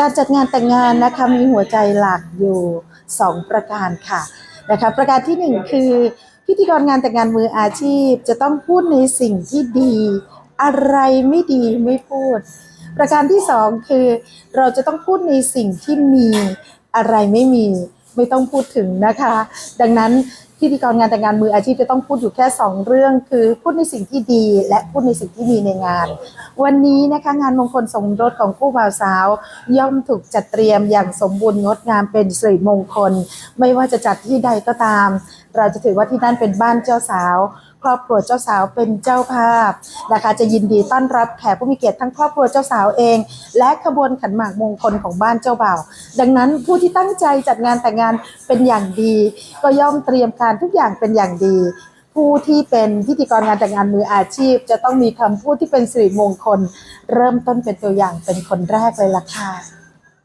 การจัดงานแต่งงานนะคะมีหัวใจหลักอยู่ 2 ประการค่ะนะคะประการทีหนึ่1 คือ พิธีกรงานแต่งงานมืออาชีพ จะต้องพูดในสิ่งที่ดี อะไรไม่ดีไม่พูด ประการที่ 2 คือ เราจะต้องพูดในสิ่งที่มีอะไรไม่มีไม่ต้องพูดถึงนะคะ ดังนั้นพิธีกรงานแต่งงานมืออาชีพจะต้องพูดอยู่แค่ 2 เรื่อง คือพูดในสิ่งที่ดีและพูดในสิ่งที่มีในงาน วันนี้นะคะงานมงคลสมรสของคู่บ่าวสาว ย่อมถูกจัดเตรียมอย่างสมบูรณ์งดงามเป็นสิริมงคล ไม่ว่าจะจัดที่ใดก็ตาม เราจะถือว่าที่นั่นเป็นบ้านเจ้าสาวครอบครัวเจ้าสาวเป็นเจ้าภาพนะคะจะยินดีต้อนรับแขกผู้มีเกียรติทั้งครอบครัวเจ้าสาวเอง และขบวนขันหมากมงคลของบ้านเจ้าบ่าว ดังนั้นผู้ที่ตั้งใจจัดงานแต่งงานเป็นอย่างดี ก็ย่อมเตรียมการทุกอย่างเป็นอย่างดี ผู้ที่เป็นพิธีกรงานแต่งงานมืออาชีพ จะต้องมีคำพูดที่เป็นสิริมงคล เริ่มต้นเป็นตัวอย่างเป็นคนแรกเลยล่ะค่ะ